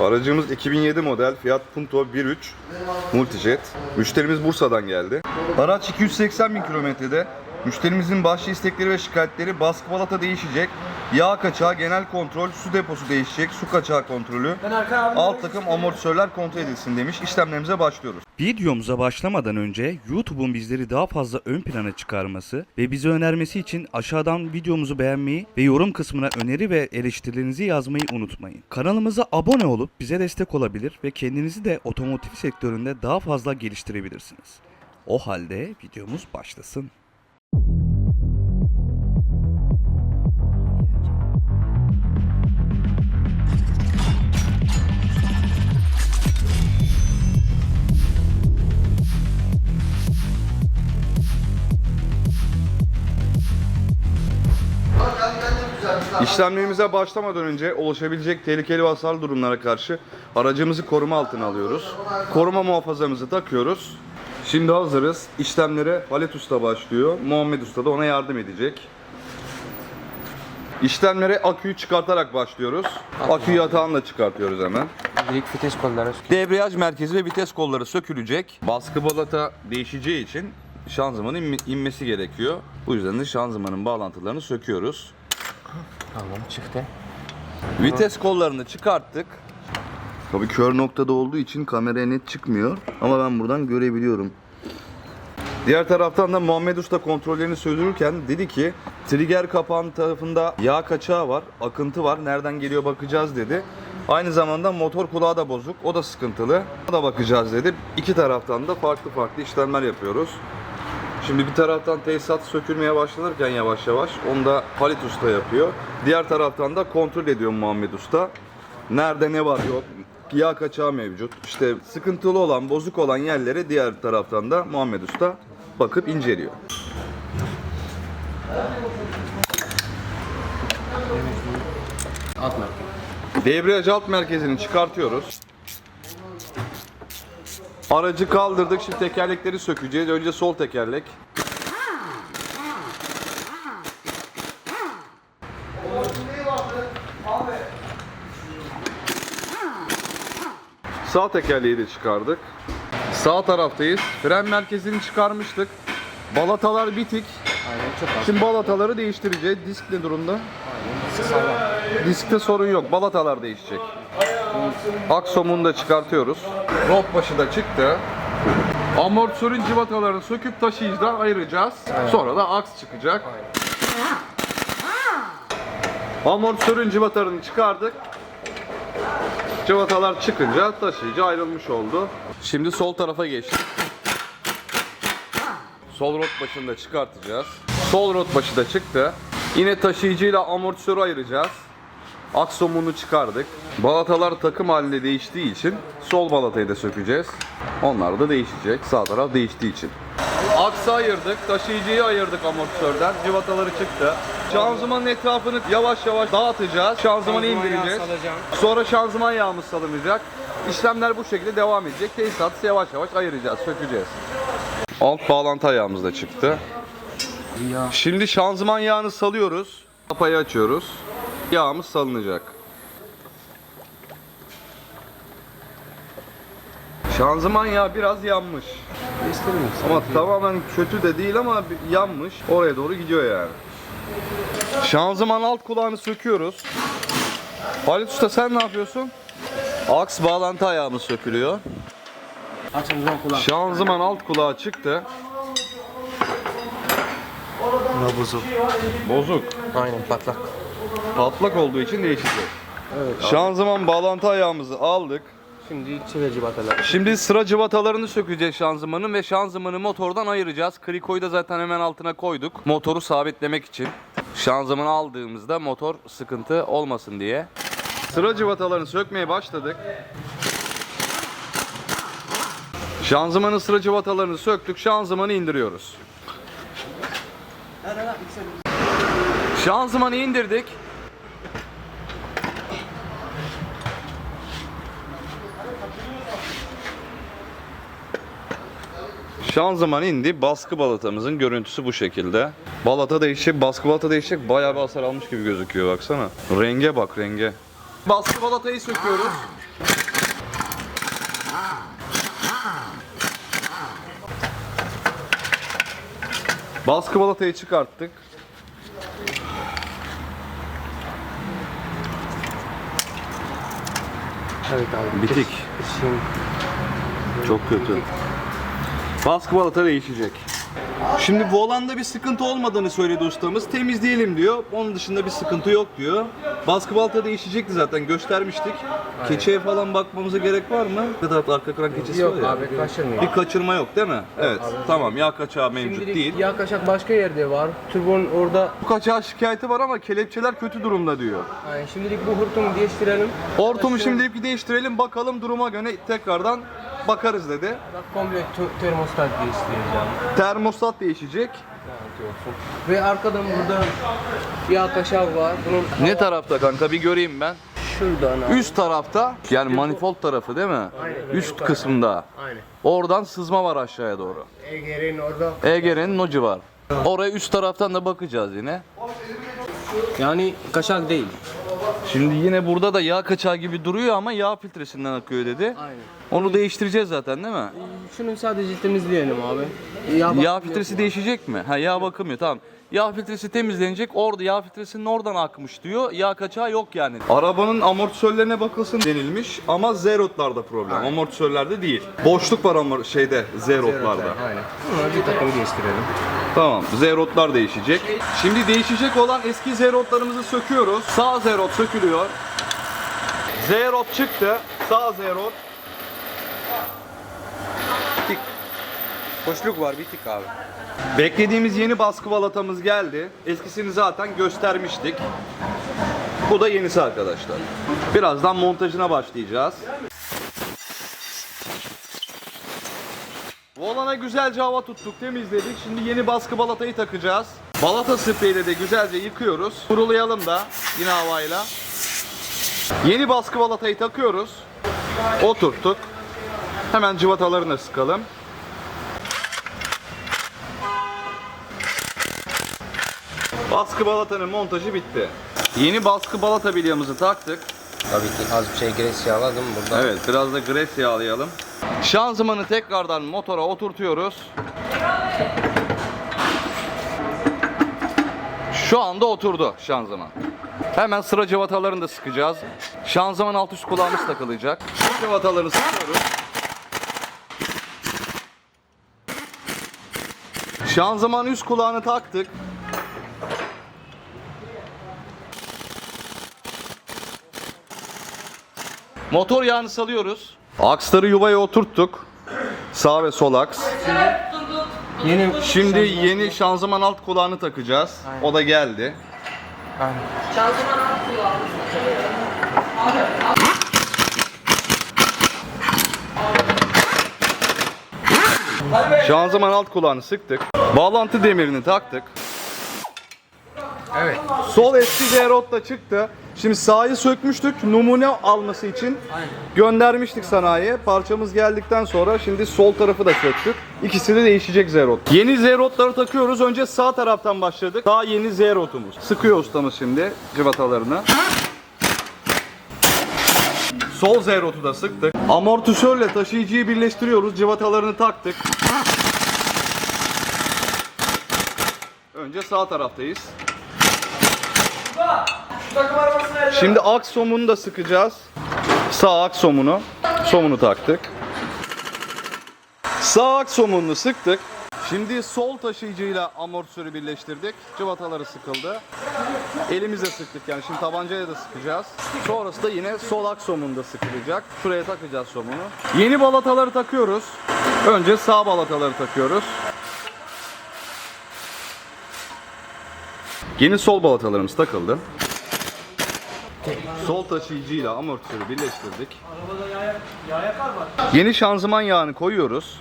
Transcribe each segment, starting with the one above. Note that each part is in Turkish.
Aracımız 2007 model Fiat Punto 1.3 Multijet. Müşterimiz Bursa'dan geldi. Araç 280 bin kilometrede. Müşterimizin başlı istekleri ve şikayetleri baskı balata değişecek. Yağ kaçağı, genel kontrol, su deposu değişecek, su kaçağı kontrolü. Alt takım amortisörler kontrol edilsin demiş. İşlemlerimize başlıyoruz. Videomuza başlamadan önce YouTube'un bizleri daha fazla ön plana çıkarması ve bizi önermesi için aşağıdan videomuzu beğenmeyi ve yorum kısmına öneri ve eleştirilerinizi yazmayı unutmayın. Kanalımıza abone olup bize destek olabilir ve kendinizi de otomotiv sektöründe daha fazla geliştirebilirsiniz. O halde videomuz başlasın. İşlemlerimize başlamadan önce oluşabilecek tehlikeli ve hasarlı durumlara karşı aracımızı koruma altına alıyoruz. Koruma muhafazamızı takıyoruz. Şimdi hazırız. İşlemlere Halit Usta başlıyor. Muhammed Usta da ona yardım edecek. İşlemlere aküyü çıkartarak başlıyoruz. Akü yatağını da çıkartıyoruz hemen. Direkt vites kolları. Debriyaj merkezi ve vites kolları sökülecek. Baskı balata değişeceği için şanzımanın inme- inmesi gerekiyor. Bu yüzden de şanzımanın bağlantılarını söküyoruz. Tamam çıktı. Vites kollarını çıkarttık. Tabii kör noktada olduğu için kameraya net çıkmıyor ama ben buradan görebiliyorum. Diğer taraftan da Muhammed Usta kontrollerini sürdürürken dedi ki trigger kapağının tarafında yağ kaçağı var, akıntı var. Nereden geliyor bakacağız dedi. Aynı zamanda motor kulağı da bozuk. O da sıkıntılı. Ona da bakacağız dedi. İki taraftan da farklı farklı işlemler yapıyoruz. Şimdi bir taraftan tesisat sökülmeye başlanırken yavaş yavaş onu da Halit Usta yapıyor. Diğer taraftan da kontrol ediyor Muhammed Usta. Nerede ne var yok, yağ kaçağı mevcut. İşte sıkıntılı olan, bozuk olan yerlere diğer taraftan da Muhammed Usta bakıp inceliyor. Alt marka. Debriyaj alt merkezini çıkartıyoruz. Aracı kaldırdık. Şimdi tekerlekleri sökeceğiz. Önce sol tekerlek. Sağ tekerleği de çıkardık. Sağ taraftayız. Fren merkezini çıkarmıştık. Balatalar bitik. Aynen çok az. Şimdi balataları değiştireceğiz. Disk ne durumda? Aynen. Sağlam. Diskte sorun yok. Balatalar değişecek. Aksomunu da çıkartıyoruz. Rot başı da çıktı. Amortisörün civatalarını söküp taşıyıcıdan ayıracağız. Sonra da aks çıkacak. Amortisörün civatalarını çıkardık. Civatalar çıkınca taşıyıcı ayrılmış oldu. Şimdi sol tarafa geçtik. Sol rot başını da çıkartacağız. Sol rot başı da çıktı. Yine taşıyıcıyla amortisörü ayıracağız. Aksomunu çıkardık. Balatalar takım halinde değiştiği için sol balatayı da sökeceğiz. Onlar da değişecek. Sağ taraf değiştiği için. Aksı ayırdık, taşıyıcıyı ayırdık amortisörden. Civataları çıktı. Şanzımanın etrafını yavaş yavaş dağıtacağız. Şanzımanı Şanzıman indireceğiz. Sonra şanzıman yağımız salınacak. İşlemler bu şekilde devam edecek. Tesisatı yavaş yavaş ayıracağız, sökeceğiz. Alt bağlantı ayağımız da çıktı. Şimdi şanzıman yağını salıyoruz. Kapayı açıyoruz. Yağımız salınacak. Şanzıman yağı biraz yanmış. İstemiyorum. Ama tamamen kötü de değil ama yanmış. Oraya doğru gidiyor yani. Şanzıman alt kulağını söküyoruz. Halit Usta sen ne yapıyorsun? Aks bağlantı ayağımız sökülüyor. Zaman kulak. Şanzıman alt kulağı çıktı. Ne bozuk. Bozuk. Aynen patlak. Patlak olduğu için değişecek. Şanzıman bağlantı ayağımızı aldık. Şimdi çevir civatalar. Şimdi sıra cıvatalarını sökeceğiz şanzımanın ve şanzımanı motordan ayıracağız. Krikoyu da zaten hemen altına koyduk. Motoru sabitlemek için. Şanzımanı aldığımızda motor sıkıntı olmasın diye. Sıra cıvatalarını sökmeye başladık. Şanzımanın sıra cıvatalarını söktük. Şanzımanı indiriyoruz. Şanzımanı indirdik. Şanzıman indi. Baskı balatamızın görüntüsü bu şekilde. Balata değişecek, baskı balata değişecek. Bayağı bir hasar almış gibi gözüküyor baksana. Renge bak renge. Baskı balatayı söküyoruz. Baskı balatayı çıkarttık. Evet abi. Bitik. Çok kötü. Baskı balata değişecek. Şimdi volanda bir sıkıntı olmadığını söyledi ustamız. Temizleyelim diyor. Onun dışında bir sıkıntı yok diyor. Baskı balata değişecekti zaten göstermiştik. Keçeye falan bakmamıza gerek var mı? Ne tarafta arka kran keçesi Yok var ya. abi kaçırmıyor. Bir kaçırma yok değil mi? Evet. Tamam yağ kaçağı mevcut Şimdilik değil. yağ kaçak başka yerde var. Turbonun orada. Bu kaçağı şikayeti var ama kelepçeler kötü durumda diyor. Yani şimdilik bu hortumu değiştirelim. Hortumu şimdilik bir değiştirelim bakalım duruma göre tekrardan bakarız dedi. Bak komple te- termostat değiştireceğim. Termostat değişecek. Garanti olsun. Ve arkadan burada yağ kaçağı var. Bunun Ne tarafta kanka bir göreyim ben. şuradan abi. Üst tarafta yani manifold tarafı değil mi? Aynen. Üst kısımda. Aynen. Oradan sızma var aşağıya doğru. Ege'nin orada. EGR'nin o civar. Oraya üst taraftan da bakacağız yine. Yani kaçak değil. Şimdi yine burada da yağ kaçağı gibi duruyor ama yağ filtresinden akıyor dedi. Aynen. Onu değiştireceğiz zaten değil mi? Şunu sadece temizleyelim abi. Yağ, Yağ filtresi değişecek mi? Ha yağ bakımı tamam. Yağ filtresi temizlenecek. Orada yağ filtresinin oradan akmış diyor. Yağ kaçağı yok yani. Arabanın amortisörlerine bakılsın denilmiş ama zerotlarda problem. Amortisörlerde değil. Boşluk var ama şeyde zerotlarda. Aynen. Bunları bir takım değiştirelim. Tamam. Zerotlar değişecek. Şimdi değişecek olan eski zerotlarımızı söküyoruz. Sağ zerot sökülüyor. Zerot çıktı. Sağ zerot. Tik. Boşluk var bir tık abi. Beklediğimiz yeni baskı balatamız geldi. Eskisini zaten göstermiştik. Bu da yenisi arkadaşlar. Birazdan montajına başlayacağız. Volana güzelce hava tuttuk, temizledik. Şimdi yeni baskı balatayı takacağız. Balata spreyle de güzelce yıkıyoruz. Kurulayalım da yine havayla. Yeni baskı balatayı takıyoruz. Oturttuk. Hemen cıvatalarını sıkalım. Baskı balatanın montajı bitti. Yeni baskı balata bilyamızı taktık. Tabii ki az bir şey gres yağladım burada. Evet biraz da gres yağlayalım. Şanzımanı tekrardan motora oturtuyoruz. Şu anda oturdu şanzıman. Hemen sıra cıvatalarını da sıkacağız. Şanzıman alt üst kulağımız takılacak. Cıvataları sıkıyoruz. Şanzıman üst kulağını taktık. Motor yağını salıyoruz. Aksları yuvaya oturttuk. Sağ ve sol aks. Yeni Şimdi yeni şanzıman alt kulağını takacağız. O da geldi. Aynen. Şanzıman alt kulağını sıktık. Bağlantı demirini taktık. Evet. Sol eski Z-Rod da çıktı. Şimdi sağı sökmüştük numune alması için Aynen. göndermiştik sanayiye. Parçamız geldikten sonra şimdi sol tarafı da söktük. İkisi de değişecek Z-Rod. Yeni Z-Rod'ları takıyoruz. Önce sağ taraftan başladık. Daha yeni Z-Rod'umuz. Sıkıyor ustamız şimdi cıvatalarını. Sol Z-Rod'u da sıktık. Amortisörle taşıyıcıyı birleştiriyoruz. Cıvatalarını taktık. Önce sağ taraftayız. Şimdi aks somunu da sıkacağız. Sağ aks somunu. Somunu taktık. Sağ aks somununu sıktık. Şimdi sol taşıyıcıyla amortisörü birleştirdik. Cıvataları sıkıldı. Elimizle sıktık yani şimdi tabancayla da sıkacağız. Sonrası da yine sol aks somunu da sıkılacak. Şuraya takacağız somunu. Yeni balataları takıyoruz. Önce sağ balataları takıyoruz. Yeni sol balatalarımız takıldı. Sol taşıyıcıyla amortisörü birleştirdik. Yeni şanzıman yağını koyuyoruz.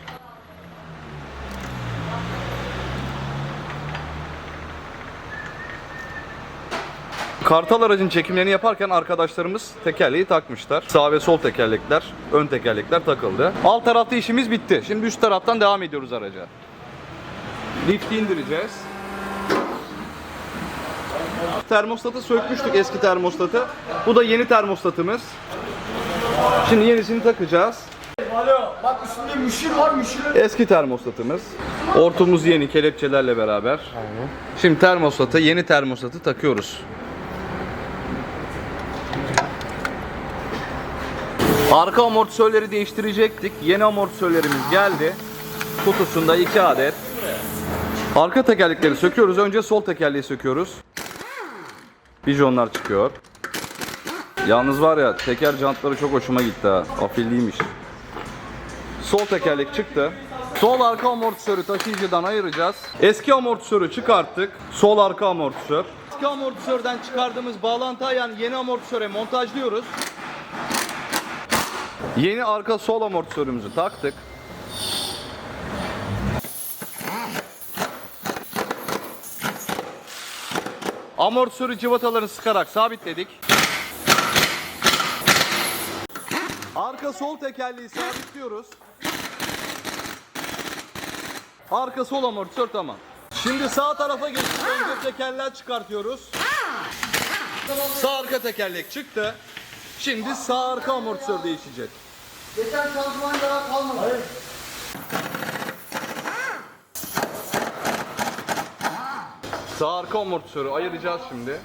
Kartal aracın çekimlerini yaparken arkadaşlarımız tekerleği takmışlar. Sağ ve sol tekerlekler, ön tekerlekler takıldı. Alt tarafta işimiz bitti. Şimdi üst taraftan devam ediyoruz araca. Lifti indireceğiz. Termostatı sökmüştük eski termostatı. Bu da yeni termostatımız. Şimdi yenisini takacağız. Alo bak üstünde müşir var müşir. Eski termostatımız. Ortumuz yeni kelepçelerle beraber. Şimdi termostatı, yeni termostatı takıyoruz. Arka amortisörleri değiştirecektik. Yeni amortisörlerimiz geldi. Kutusunda 2 adet. Arka tekerlekleri söküyoruz. Önce sol tekerleği söküyoruz. Bijonlar çıkıyor. Yalnız var ya teker jantları çok hoşuma gitti ha. Afilliymiş. Sol tekerlek çıktı. Sol arka amortisörü taşıyıcıdan ayıracağız. Eski amortisörü çıkarttık. Sol arka amortisör. Eski amortisörden çıkardığımız bağlantı ayağını yeni amortisöre montajlıyoruz. Yeni arka sol amortisörümüzü taktık. Amortisörü cıvatalarını sıkarak sabitledik. Arka sol tekerleği sabitliyoruz. Arka sol amortisör tamam. Şimdi sağ tarafa geçtik. Önce tekerler çıkartıyoruz. Sağ arka tekerlek çıktı. Şimdi sağ arka amortisör değişecek. Geçen şanzıman daha kalmadı. Sağ arka amortisörü ayıracağız şimdi.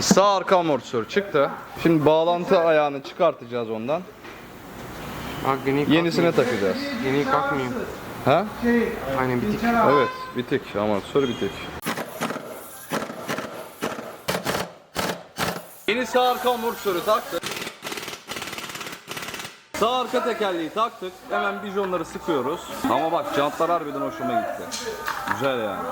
Sağ arka amortisör çıktı. Şimdi bağlantı ayağını çıkartacağız ondan. Bak yeni Yenisine takacağız. Yeni kalkmıyor. Ha? Aynen bitik. Evet, bitik amortisör bitik. Yeni sağ arka amortisörü taktık. Sağ arka tekerleği taktık. Hemen bijonları sıkıyoruz. Ama bak jantlar harbiden hoşuma gitti. Güzel yani.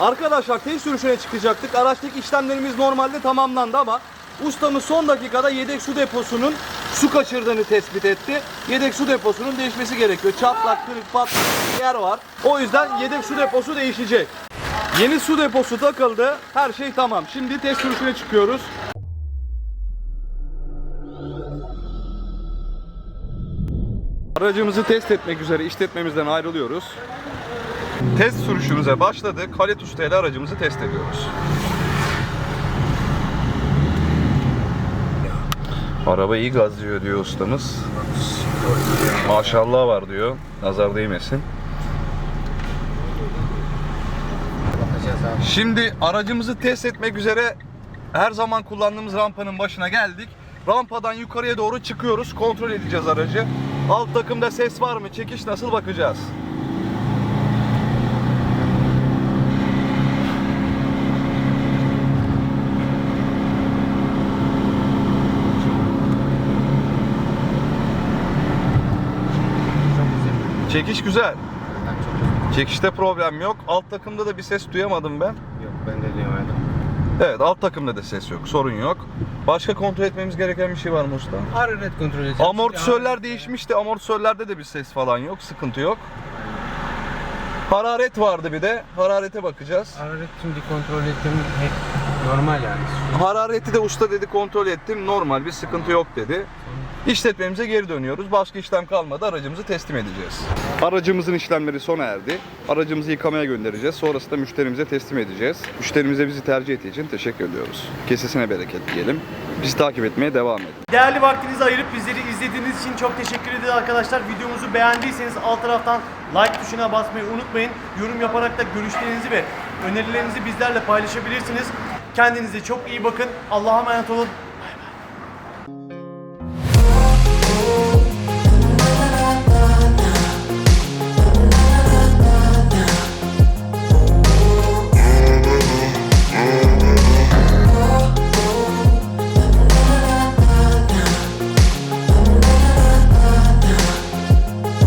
Arkadaşlar test sürüşüne çıkacaktık. Araçtaki işlemlerimiz normalde tamamlandı ama ustamız son dakikada yedek su deposunun su kaçırdığını tespit etti. Yedek su deposunun değişmesi gerekiyor. Çatlak, kırık, patlak yer var. O yüzden yedek su deposu değişecek. Yeni su deposu takıldı. Her şey tamam. Şimdi test sürüşüne çıkıyoruz. Aracımızı test etmek üzere işletmemizden ayrılıyoruz. Test sürüşümüze başladık. Halit Usta ile aracımızı test ediyoruz. Araba iyi gazlıyor diyor ustamız. Maşallah var diyor. Nazar değmesin. Şimdi aracımızı test etmek üzere her zaman kullandığımız rampanın başına geldik. Rampadan yukarıya doğru çıkıyoruz. Kontrol edeceğiz aracı. Alt takımda ses var mı? Çekiş nasıl bakacağız? Çekiş güzel. Çekişte problem yok. Alt takımda da bir ses duyamadım ben. Yok ben de duyamadım. Evet alt takımda da ses yok. Sorun yok. Başka kontrol etmemiz gereken bir şey var mı usta? Hararet kontrol edeceğiz. Amortisörler değişmişti. Amortisörlerde de bir ses falan yok. Sıkıntı yok. Hararet vardı bir de. Hararete bakacağız. Hararet şimdi kontrol ettim. Hep normal yani. Harareti de usta dedi kontrol ettim. Normal bir sıkıntı yok dedi. İşletmemize geri dönüyoruz. Başka işlem kalmadı. Aracımızı teslim edeceğiz. Aracımızın işlemleri sona erdi. Aracımızı yıkamaya göndereceğiz. Sonrasında müşterimize teslim edeceğiz. Müşterimize bizi tercih ettiği için teşekkür ediyoruz. Kesesine bereket diyelim. Bizi takip etmeye devam edin. Değerli vaktinizi ayırıp bizleri izlediğiniz için çok teşekkür ederiz arkadaşlar. Videomuzu beğendiyseniz alt taraftan like tuşuna basmayı unutmayın. Yorum yaparak da görüşlerinizi ve önerilerinizi bizlerle paylaşabilirsiniz. Kendinize çok iyi bakın. Allah'a emanet olun.